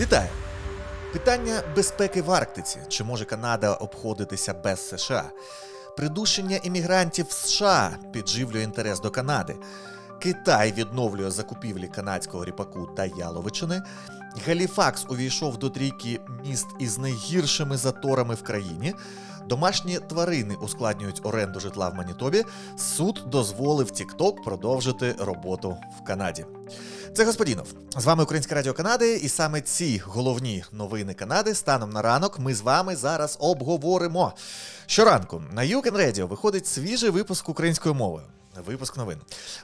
Вітаю! Питання безпеки в Арктиці. Чи може Канада обходитися без США? Придушення іммігрантів США підживлює інтерес до Канади. Китай відновлює закупівлі канадського ріпаку та яловичини. Галіфакс увійшов до трійки міст із найгіршими заторами в країні. Домашні тварини ускладнюють оренду житла в Манітобі. Суд дозволив TikTok продовжити роботу в Канаді. Це Господінов. З вами Українське Радіо Канади, і саме ці головні новини Канади станом на ранок ми з вами зараз обговоримо. Щоранку на Юкен Radio виходить свіжий випуск українською мовою. Випуск новин.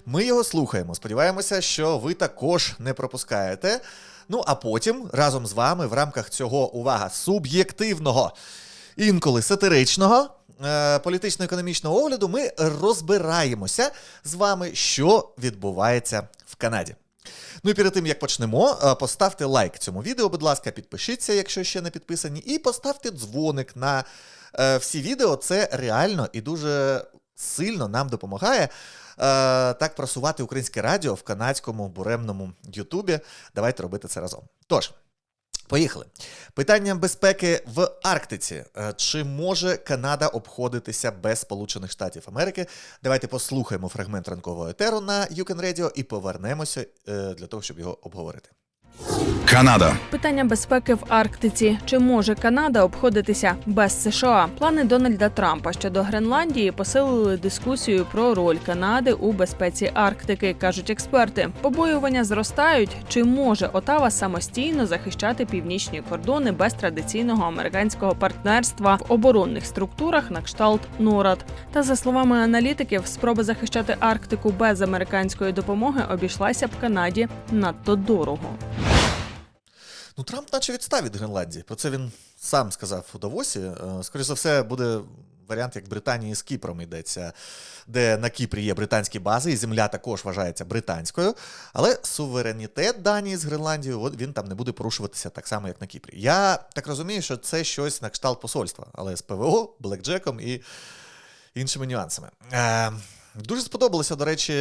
Ми його слухаємо. Сподіваємося, що ви також не пропускаєте. Ну а потім разом з вами в рамках цього увага суб'єктивного, інколи сатиричного. е, Політично-економічного огляду ми розбираємося з вами, що відбувається в Канаді. Ну і перед тим як почнемо, е, поставте лайк цьому відео, будь ласка, підпишіться, якщо ще не підписані, і поставте дзвоник на е, всі відео. Це реально і дуже сильно нам допомагає е, так просувати українське радіо в канадському буремному Ютубі. Давайте робити це разом. Тож. Поїхали. Питання безпеки в Арктиці. Е, Чи може Канада обходитися без Сполучених Штатів Америки? Давайте послухаємо фрагмент ранкового етеру на Юкен Radio і повернемося е, для того, щоб його обговорити. Канада. Питання безпеки в Арктиці. Чи може Канада обходитися без США? Плани Дональда Трампа щодо Гренландії посилили дискусію про роль Канади у безпеці Арктики, кажуть експерти. Побоювання зростають. Чи може Отава самостійно захищати північні кордони без традиційного американського партнерства в оборонних структурах на кшталт НОРАД? Та за словами аналітиків, спроба захищати Арктику без американської допомоги обійшлася б Канаді надто дорого. Ну, Трамп наче відстав від Гренландії. Про це він сам сказав у Давосі. Е, Скоріше за все, буде варіант, як Британії з Кіпром йдеться, де на Кіпрі є британські бази, і земля також вважається британською. Але суверенітет Данії з Гренландією він там не буде порушуватися так само, як на Кіпрі. Я так розумію, що це щось на кшталт посольства, але з ПВО, Блекджеком і іншими нюансами. Е, дуже сподобалося, до речі,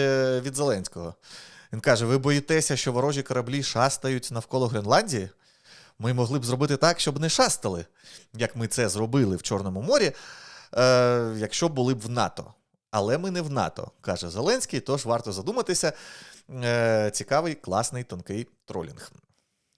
від Зеленського. Він каже: ви боїтеся, що ворожі кораблі шастають навколо Гренландії? Ми могли б зробити так, щоб не шастали, як ми це зробили в Чорному морі, е, якщо були б в НАТО. Але ми не в НАТО, каже Зеленський, тож варто задуматися. Е, цікавий, класний, тонкий тролінг.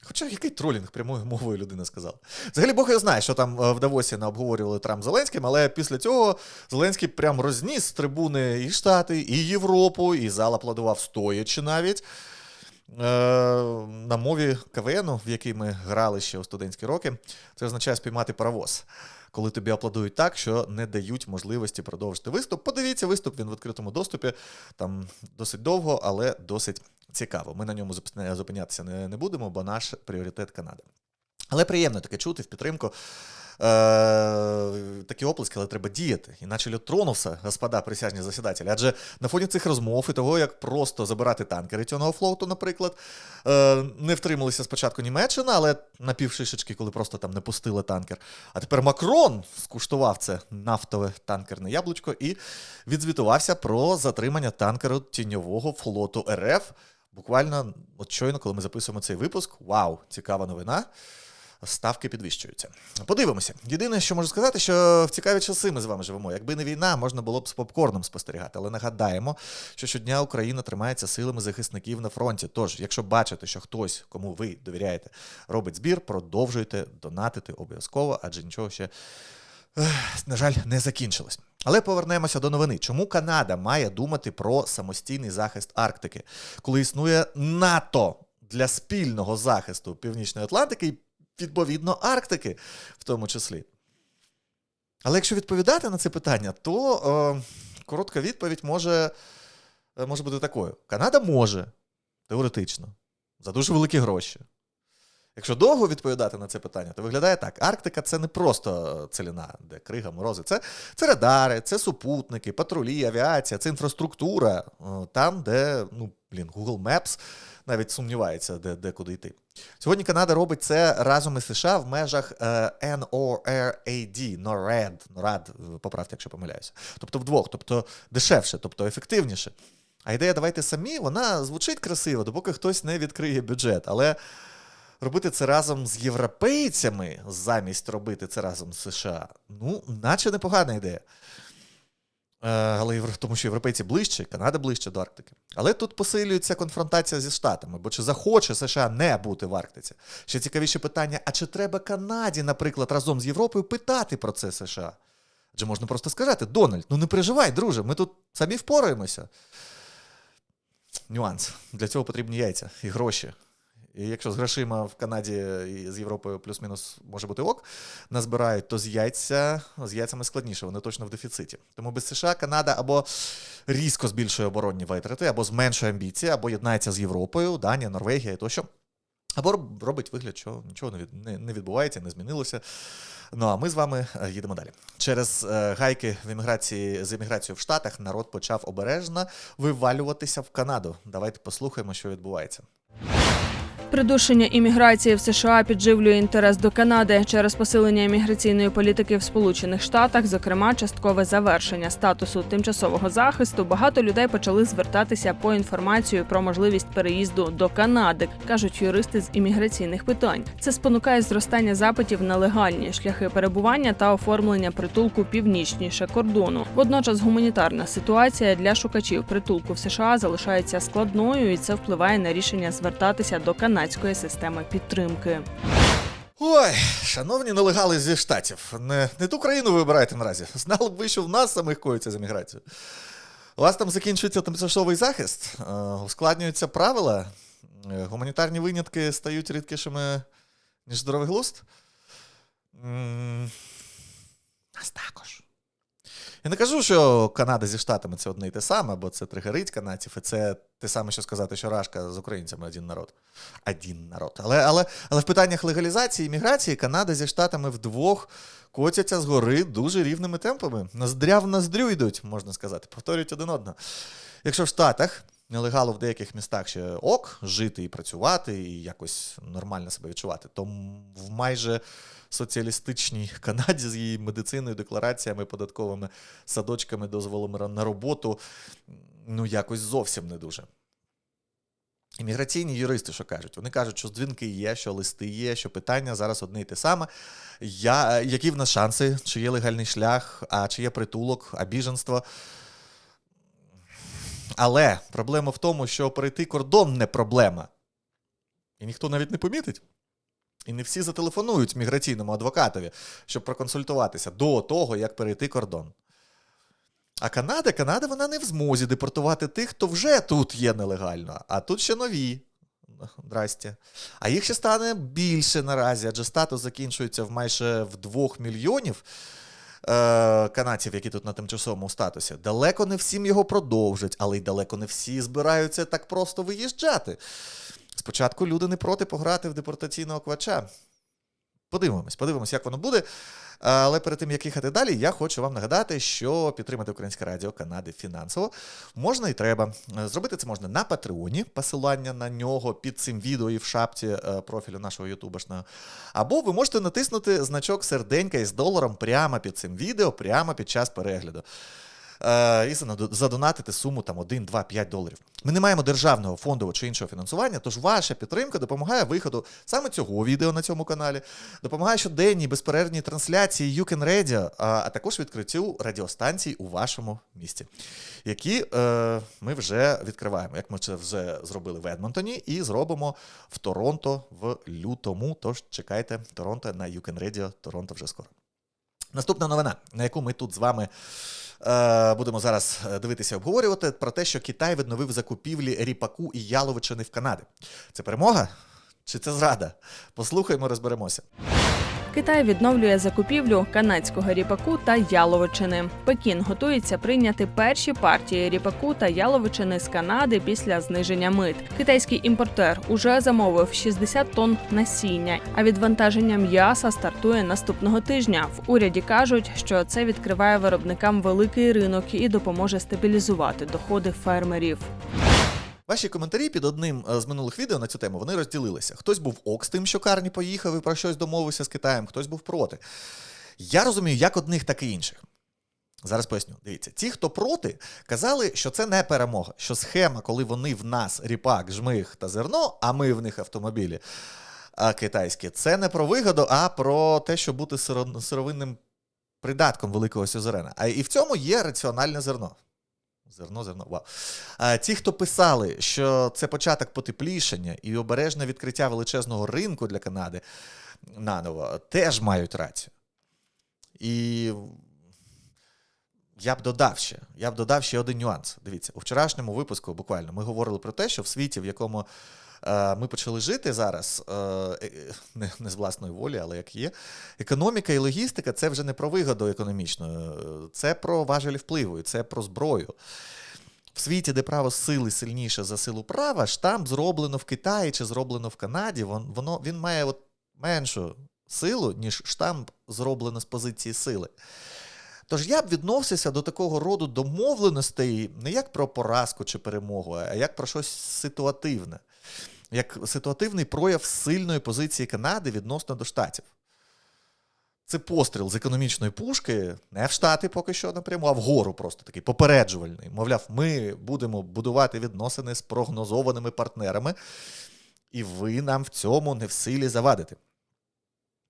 Хоча який тролінг прямою мовою людина сказала. Взагалі Бог його знає, що там е, в Давосі не обговорювали Трамп Зеленським, але після цього Зеленський прям розніс з трибуни і Штати, і Європу, і зал аплодував стоячи навіть. Е, на мові КВНу, в якій ми грали ще у студентські роки, це означає спіймати паровоз. Коли тобі аплодують так, що не дають можливості продовжити виступ. Подивіться виступ, він в відкритому доступі. Там досить довго, але досить цікаво. Ми на ньому зупинятися не, не будемо, бо наш пріоритет Канада. Але приємно таке чути в підтримку. Такі оплески, але треба діяти. Іначе льот тронувся, господа присяжні засідателі. Адже на фоні цих розмов і того, як просто забирати танкери цього флоту, наприклад, е, не втрималися спочатку Німеччина, але на півшишечки, коли просто там не пустили танкер. А тепер Макрон скуштував це нафтове танкерне яблучко і відзвітувався про затримання танкеру тіньового флоту РФ. Буквально, от щойно, коли ми записуємо цей випуск, вау, цікава новина. Ставки підвищуються. Подивимося. Єдине, що можу сказати, що в цікаві часи ми з вами живемо. Якби не війна, можна було б з попкорном спостерігати. Але нагадаємо, що щодня Україна тримається силами захисників на фронті. Тож, якщо бачите, що хтось, кому ви довіряєте, робить збір, продовжуйте донатити обов'язково, адже нічого ще, на жаль, не закінчилось. Але повернемося до новини. Чому Канада має думати про самостійний захист Арктики, коли існує НАТО для спільного захисту Північної Атлантики і відповідно Арктики, в тому числі. Але якщо відповідати на це питання, то е, коротка відповідь може, е, може бути такою: Канада може, теоретично, за дуже великі гроші. Якщо довго відповідати на це питання, то виглядає так: Арктика це не просто целіна, де крига, морози. Це, це радари, це супутники, патрулі, авіація, це інфраструктура. е, Там, де, ну, блін, Google Maps навіть сумнівається, де, де куди йти. Сьогодні Канада робить це разом із США в межах е, NORAD, NORAD, NORAD, е, поправте, якщо помиляюся. Тобто вдвох, тобто дешевше, тобто ефективніше. А ідея давайте самі, вона звучить красиво, допоки хтось не відкриє бюджет. Але робити це разом з європейцями, замість робити це разом з США, ну, наче непогана ідея. Е, Але тому що європейці ближче, Канада ближче до Арктики. Але тут посилюється конфронтація зі Штатами, бо чи захоче США не бути в Арктиці? Ще цікавіше питання: а чи треба Канаді, наприклад, разом з Європою питати про це США? Адже можна просто сказати: Дональд, ну не переживай, друже, ми тут самі впораємося. Нюанс. Для цього потрібні яйця і гроші. І якщо з грошима в Канаді і з Європою плюс-мінус може бути ок, назбирають, то з яйця з яйцями складніше, вони точно в дефіциті. Тому без США Канада або різко збільшує оборонні витрати, або зменшує амбіції, або єднається з Європою, Данія, Норвегія тощо. Або робить вигляд, що нічого не відбувається, не змінилося. Ну а ми з вами е, їдемо далі. Через е, гайки в еміграції з еміграцією в Штатах народ почав обережно вивалюватися в Канаду. Давайте послухаємо, що відбувається. Придушення імміграції в США підживлює інтерес до Канади через посилення імміграційної політики в Сполучених Штатах, зокрема часткове завершення статусу тимчасового захисту. Багато людей почали звертатися по інформацію про можливість переїзду до Канади, кажуть юристи з імміграційних питань. Це спонукає зростання запитів на легальні шляхи перебування та оформлення притулку північніше кордону. Водночас гуманітарна ситуація для шукачів притулку в США залишається складною, і це впливає на рішення звертатися до канадської системи підтримки. Ой, шановні нелегали зі штатів, не, не ту країну вибирайте наразі. Знали б ви, що в нас самих коїться з еміграцією. У вас там закінчується тимчасовий захист, е, ускладнюються правила, е, гуманітарні винятки стають рідкішими, ніж здоровий глузд. Нас також. Я не кажу, що Канада зі Штатами це одне і те саме, бо це тригерить канадців, і це те саме, що сказати, що Рашка з українцями один народ. Один народ. Але, але, але в питаннях легалізації і міграції Канада зі Штатами вдвох котяться згори дуже рівними темпами. Ноздря в ноздрю йдуть, можна сказати, повторюють один одного. Якщо в Штатах нелегалу в деяких містах ще ок, жити і працювати, і якось нормально себе відчувати, то в майже соціалістичній Канаді з її медициною, деклараціями, податковими садочками, дозволами на роботу, ну якось зовсім не дуже. Імміграційні юристи, що кажуть? Вони кажуть, що дзвінки є, що листи є, що питання зараз одне й те саме. Я, які в нас шанси, чи є легальний шлях, а чи є притулок, а біженство. Але проблема в тому, що перейти кордон не проблема. І ніхто навіть не помітить. І не всі зателефонують міграційному адвокатові, щоб проконсультуватися до того, як перейти кордон. А Канада, Канада, вона не в змозі депортувати тих, хто вже тут є нелегально, а тут ще нові. Здрасте. А їх ще стане більше наразі, адже статус закінчується в майже в 2 мільйонів е, канадців, які тут на тимчасовому статусі. Далеко не всім його продовжать, але й далеко не всі збираються так просто виїжджати. Спочатку люди не проти пограти в депортаційного квача. Подивимось, подивимось, як воно буде. Але перед тим, як їхати далі, я хочу вам нагадати, що підтримати Українське Радіо Канади фінансово можна і треба. Зробити це можна на Патреоні, посилання на нього під цим відео і в шапці е, профілю нашого ютубашного. Або ви можете натиснути значок серденька із доларом прямо під цим відео, прямо під час перегляду. Е, і задонатити суму там 1, 2, 5 доларів. Ми не маємо державного фондового чи іншого фінансування, тож ваша підтримка допомагає виходу саме цього відео на цьому каналі, допомагає щоденній безперервній трансляції You Can Radio, а, також відкриттю радіостанцій у вашому місті, які е, ми вже відкриваємо, як ми це вже зробили в Едмонтоні, і зробимо в Торонто в лютому. Тож чекайте Торонто на You Can Radio, Торонто вже скоро. Наступна новина, на яку ми тут з вами будемо зараз е, дивитися обговорювати, про те, що Китай відновив закупівлі ріпаку і яловичини в Канаді. Це перемога чи це зрада? Послухаймо, розберемося. Китай відновлює закупівлю канадського ріпаку та яловичини. Пекін готується прийняти перші партії ріпаку та яловичини з Канади після зниження мит. Китайський імпортер уже замовив 60 тонн насіння. А відвантаження м'яса стартує наступного тижня. В уряді кажуть, що це відкриває виробникам великий ринок і допоможе стабілізувати доходи фермерів. Ваші коментарі під одним е, з минулих відео на цю тему вони розділилися. Хтось був ок з тим, що Карні поїхав і про щось домовився з Китаєм, хтось був проти. Я розумію, як одних, так і інших. Зараз поясню. Дивіться, ті, хто проти, казали, що це не перемога, що схема, коли вони в нас ріпак, жмих та зерно, а ми в них автомобілі. китайські, це не про вигоду, а про те, щоб бути сировинним придатком великого сюзерена. А і в цьому є раціональне зерно. Зерно, зерно, вау. А, ті, хто писали, що це початок потеплішення і обережне відкриття величезного ринку для Канади наново, теж мають рацію. І я б додав ще, я б додав ще один нюанс. Дивіться, у вчорашньому випуску буквально ми говорили про те, що в світі, в якому ми почали жити зараз, е, е, не, не з власної волі, але як є, економіка і логістика це вже не про вигоду економічну, е, це про важелі впливу, і це про зброю. В світі, де право сили сильніше за силу права, штамп зроблено в Китаї чи зроблено в Канаді, вон- воно, він має от меншу силу, ніж штамп зроблено з позиції сили. Тож я б відносився до такого роду домовленостей не як про поразку чи перемогу, а як про щось ситуативне, як ситуативний прояв сильної позиції Канади відносно до штатів. Це постріл з економічної пушки, не в Штати поки що напряму, а вгору просто такий попереджувальний. Мовляв, ми будемо будувати відносини з прогнозованими партнерами, і ви нам в цьому не в силі завадити.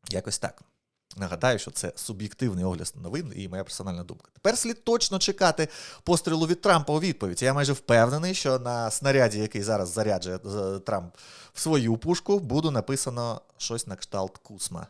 Якось так. Нагадаю, що це суб'єктивний огляд новин і моя персональна думка. Тепер слід точно чекати пострілу від Трампа у відповідь. Я майже впевнений, що на снаряді, який зараз заряджує е, Трамп в свою пушку, буде написано щось на кшталт Кусма.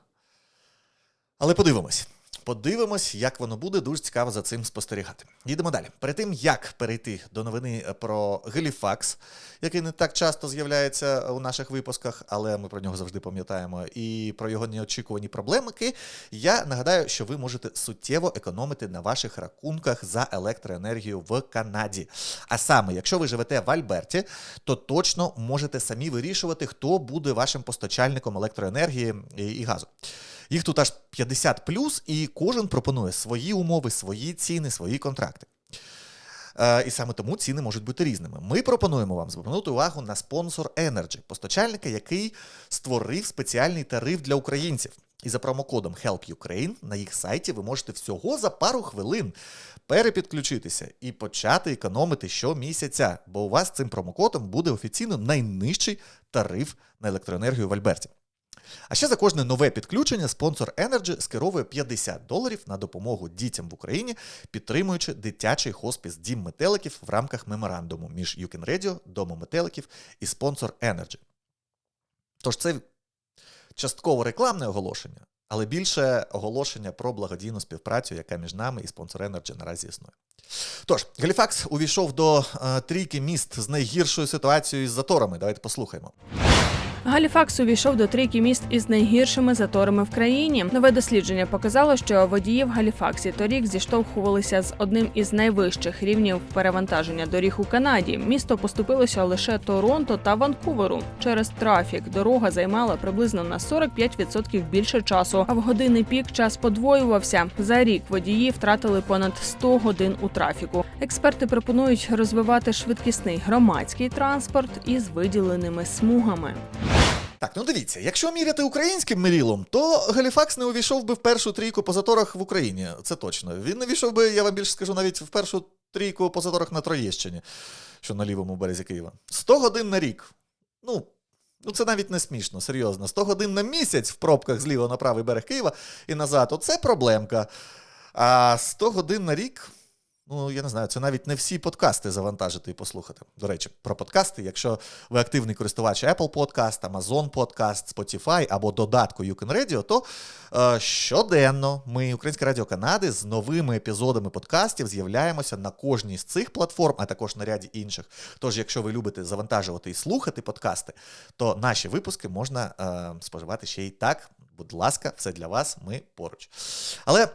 Але подивимось. Подивимось, як воно буде. Дуже цікаво за цим спостерігати. Їдемо далі. Перед тим, як перейти до новини про Геліфакс, який не так часто з'являється у наших випусках, але ми про нього завжди пам'ятаємо, і про його неочікувані проблемики, я нагадаю, що ви можете суттєво економити на ваших рахунках за електроенергію в Канаді. А саме, якщо ви живете в Альберті, то точно можете самі вирішувати, хто буде вашим постачальником електроенергії і газу. Їх тут аж 50 плюс, і кожен пропонує свої умови, свої ціни, свої контракти. Е, і саме тому ціни можуть бути різними. Ми пропонуємо вам звернути увагу на спонсор Energy, постачальника, який створив спеціальний тариф для українців. І за промокодом Help Ukraine на їх сайті ви можете всього за пару хвилин перепідключитися і почати економити щомісяця, бо у вас цим промокодом буде офіційно найнижчий тариф на електроенергію в Альберті. А ще за кожне нове підключення спонсор Energy скеровує 50 доларів на допомогу дітям в Україні, підтримуючи дитячий хоспіс Дім метеликів в рамках меморандуму між Юкен Radio, Домом метеликів і спонсор Energy. Тож це частково рекламне оголошення, але більше оголошення про благодійну співпрацю, яка між нами і спонсор Energy наразі існує. Тож, Галіфакс увійшов до е, трійки міст з найгіршою ситуацією із заторами. Давайте послухаємо. Галіфакс увійшов до трійки міст із найгіршими заторами в країні. Нове дослідження показало, що водії в Галіфаксі торік зіштовхувалися з одним із найвищих рівнів перевантаження доріг у Канаді. Місто поступилося лише Торонто та Ванкуверу. Через трафік дорога займала приблизно на 45% більше часу. А в години пік час подвоювався. За рік водії втратили понад 100 годин у трафіку. Експерти пропонують розвивати швидкісний громадський транспорт із виділеними смугами. Так, ну дивіться, якщо міряти українським мірілом, то Галіфакс не увійшов би в першу трійку по заторах в Україні. Це точно. Він не війшов би, я вам більше скажу, навіть в першу трійку по заторах на Троєщині, що на лівому березі Києва. 100 годин на рік. Ну, ну це навіть не смішно, серйозно. 100 годин на місяць в пробках зліва на правий берег Києва і назад. Оце проблемка. А 100 годин на рік. Ну, я не знаю, це навіть не всі подкасти завантажити і послухати. До речі, про подкасти, якщо ви активний користувач Apple Podcast, Amazon Podcast, Spotify або додатку You Can Radio, то е, щоденно ми, Українське Радіо Канади, з новими епізодами подкастів з'являємося на кожній з цих платформ, а також на ряді інших. Тож, якщо ви любите завантажувати і слухати подкасти, то наші випуски можна е, споживати ще й так. Будь ласка, все для вас, ми поруч. Але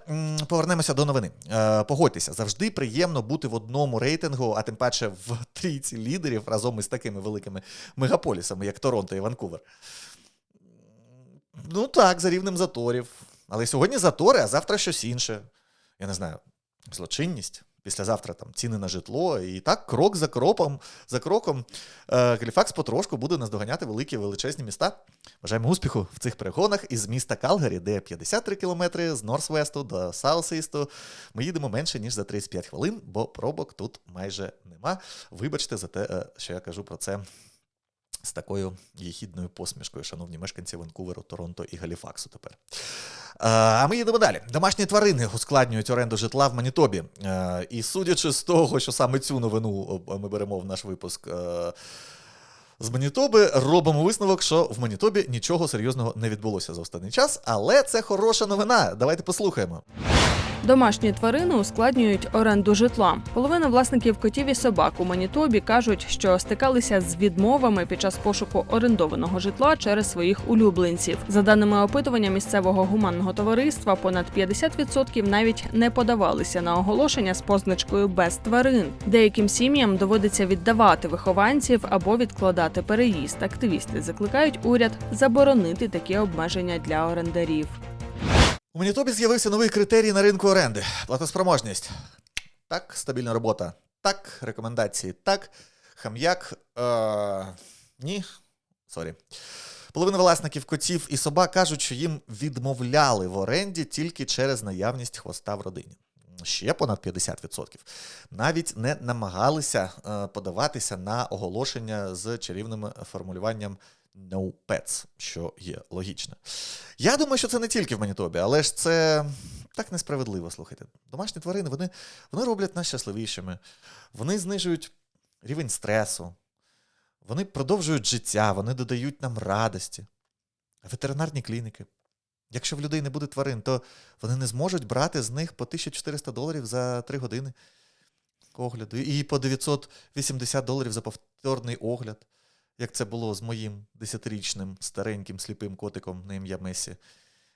повернемося до новини. Е, погодьтеся, завжди приємно бути в одному рейтингу, а тим паче в трійці лідерів разом із такими великими мегаполісами, як Торонто і Ванкувер. Ну так, за рівнем заторів. Але сьогодні затори, а завтра щось інше. Я не знаю, злочинність. Післязавтра там ціни на житло, і так крок за кроком, за кроком е, Галіфакс потрошку буде наздоганяти великі величезні міста. Бажаємо успіху в цих перегонах із міста Калгарі, де 53 кілометри з Норсвесту до Саусісту. Ми їдемо менше, ніж за 35 хвилин, бо пробок тут майже нема. Вибачте за те, е, що я кажу про це з такою єхідною посмішкою, шановні мешканці Ванкуверу, Торонто і Галіфаксу тепер. Е, А ми їдемо далі. Домашні тварини ускладнюють оренду житла в Манітобі. Е, І судячи з того, що саме цю новину е, ми беремо в наш випуск з Манітоби, робимо висновок, що в Манітобі нічого серйозного не відбулося за останній час, але це хороша новина. Давайте послухаємо. Домашні тварини ускладнюють оренду житла. Половина власників котів і собак у Манітобі кажуть, що стикалися з відмовами під час пошуку орендованого житла через своїх улюбленців. За даними опитування місцевого гуманного товариства, понад 50% навіть не подавалися на оголошення з позначкою без тварин. Деяким сім'ям доводиться віддавати вихованців або відкладати переїзд. Активісти закликають уряд заборонити такі обмеження для орендарів. У Манітобі з'явився новий критерій на ринку оренди: платоспроможність. Так, стабільна робота. Так, рекомендації. Так, хам'як. Е- ні. Сорі. Половина власників котів і собак кажуть, що їм відмовляли в оренді тільки через наявність хвоста в родині. Ще понад 50%. Навіть не намагалися е, подаватися на оголошення з чарівним формулюванням no pets, що є логічно. Я думаю, що це не тільки в Манітобі, але ж це так несправедливо, слухайте. Домашні тварини вони, вони роблять нас щасливішими, вони знижують рівень стресу, вони продовжують життя, вони додають нам радості. Ветеринарні клініки. Якщо в людей не буде тварин, то вони не зможуть брати з них по 1400 доларів за 3 години огляду і по 980 доларів за повторний огляд, як це було з моїм десятирічним стареньким сліпим котиком на ім'я Месі,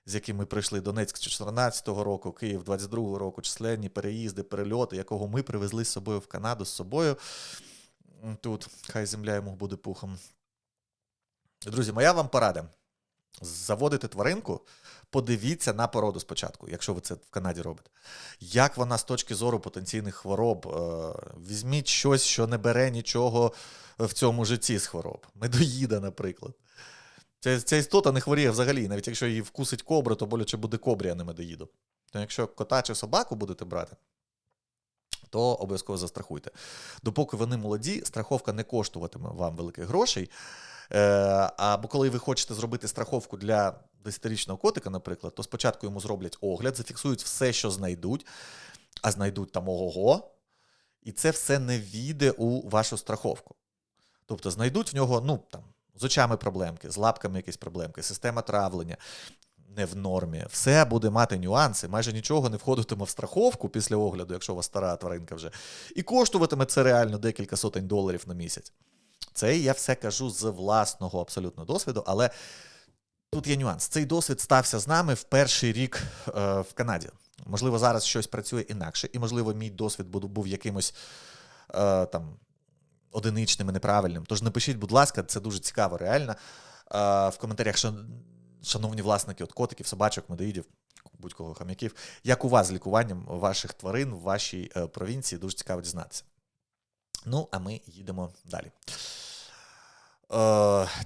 з яким ми прийшли Донецьк 14-го року, Київ 22-го року, численні переїзди, перельоти, якого ми привезли з собою в Канаду з собою. Тут хай земля йому буде пухом. Друзі, моя вам порада. Заводити тваринку, подивіться на породу спочатку, якщо ви це в Канаді робите. Як вона з точки зору потенційних хвороб? Е, Візьміть щось, що не бере нічого в цьому житті з хвороб. Медоїда, наприклад. Ця, ця істота не хворіє взагалі. Навіть якщо її вкусить кобра, то боляче буде кобрі, а не медоїду. То якщо кота чи собаку будете брати, то обов'язково застрахуйте. Допоки вони молоді, страховка не коштуватиме вам великих грошей. Е, або коли ви хочете зробити страховку для 10-річного котика, наприклад, то спочатку йому зроблять огляд, зафіксують все, що знайдуть, а знайдуть там ого-го, і це все не війде у вашу страховку. Тобто знайдуть в нього, ну там, з очами проблемки, з лапками якісь проблемки, система травлення не в нормі. Все буде мати нюанси, майже нічого не входитиме в страховку після огляду, якщо у вас стара тваринка вже. І коштуватиме це реально декілька сотень доларів на місяць. Це я все кажу з власного абсолютно досвіду, але тут є нюанс. Цей досвід стався з нами в перший рік е, в Канаді. Можливо, зараз щось працює інакше, і, можливо, мій досвід був, якимось е, там одиничним і неправильним. Тож напишіть, будь ласка, це дуже цікаво, реально. Е, в коментарях, шановні власники, от котиків, собачок, медоїдів, будь-кого хам'яків, як у вас з лікуванням ваших тварин в вашій е, провінції, дуже цікаво дізнатися. Ну, а ми їдемо далі.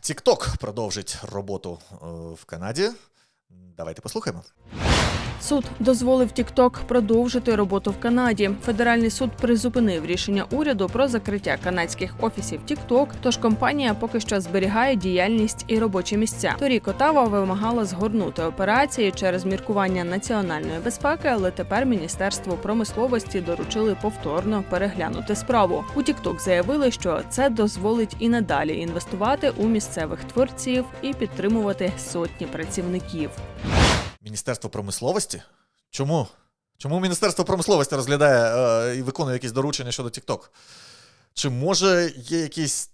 Тікток продовжить роботу е, в Канаді. Давайте послухаємо. Суд дозволив TikTok продовжити роботу в Канаді. Федеральний суд призупинив рішення уряду про закриття канадських офісів TikTok, Тож компанія поки що зберігає діяльність і робочі місця. Торік Отава вимагала згорнути операції через міркування національної безпеки, але тепер міністерство промисловості доручили повторно переглянути справу. У TikTok заявили, що це дозволить і надалі інвестувати у місцевих творців і підтримувати сотні працівників. Міністерство промисловості? Чому? Чому Міністерство промисловості розглядає е, і виконує якісь доручення щодо TikTok? Чи може є якісь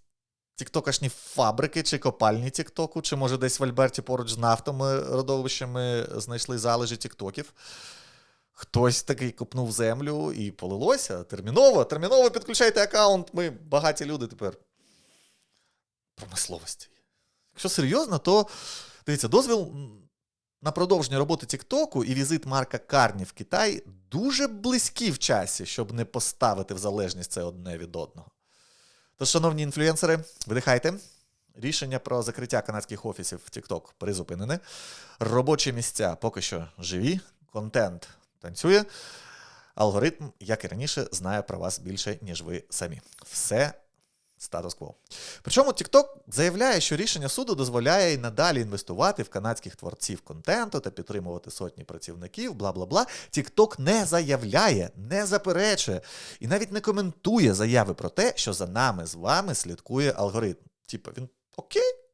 тіктокашні фабрики чи копальні Тіктоку, чи може десь в Альберті поруч з нафтами родовищами знайшли залежі Тіктоків? Хтось такий копнув землю і полилося. Терміново, терміново підключайте аккаунт. Ми багаті люди тепер. Промисловості. Якщо серйозно, то дивіться, дозвіл на продовження роботи Тіктоку і візит Марка Карні в Китай дуже близькі в часі, щоб не поставити в залежність це одне від одного. Тож, шановні інфлюенсери, видихайте. Рішення про закриття канадських офісів в TikTok призупинене. Робочі місця поки що живі, контент танцює. Алгоритм, як і раніше, знає про вас більше, ніж ви самі. Все статус-кво. Причому TikTok заявляє, що рішення суду дозволяє й надалі інвестувати в канадських творців контенту та підтримувати сотні працівників, бла бла бла. TikTok не заявляє, не заперечує і навіть не коментує заяви про те, що за нами з вами слідкує алгоритм. Типа, він окей.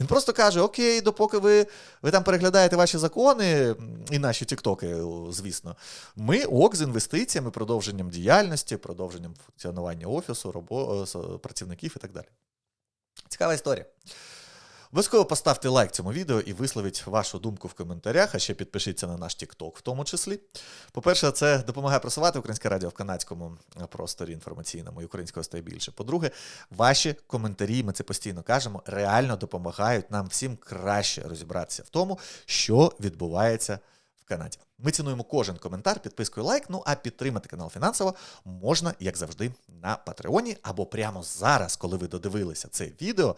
Він просто каже: Окей, допоки ви, ви там переглядаєте ваші закони і наші тіктоки, звісно. Ми ок з інвестиціями, продовженням діяльності, продовженням функціонування офісу, робо, е, працівників і так далі. Цікава історія. Обов'язково поставте лайк цьому відео і висловіть вашу думку в коментарях, а ще підпишіться на наш TikTok в тому числі. По-перше, це допомагає просувати українське радіо в канадському е, просторі інформаційному і українського стає більше. По-друге, ваші коментарі, ми це постійно кажемо, реально допомагають нам всім краще розібратися в тому, що відбувається в Канаді. Ми цінуємо кожен коментар, підпискою лайк. Ну а підтримати канал фінансово можна, як завжди, на Патреоні або прямо зараз, коли ви додивилися це відео.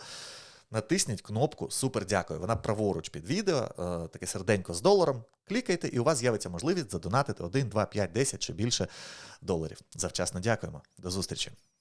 Натисніть кнопку Супер дякую. Вона праворуч під відео, е, таке серденько з доларом. Клікайте, і у вас з'явиться можливість задонатити 1, 2, 5, 10 чи більше доларів. Завчасно дякуємо. До зустрічі!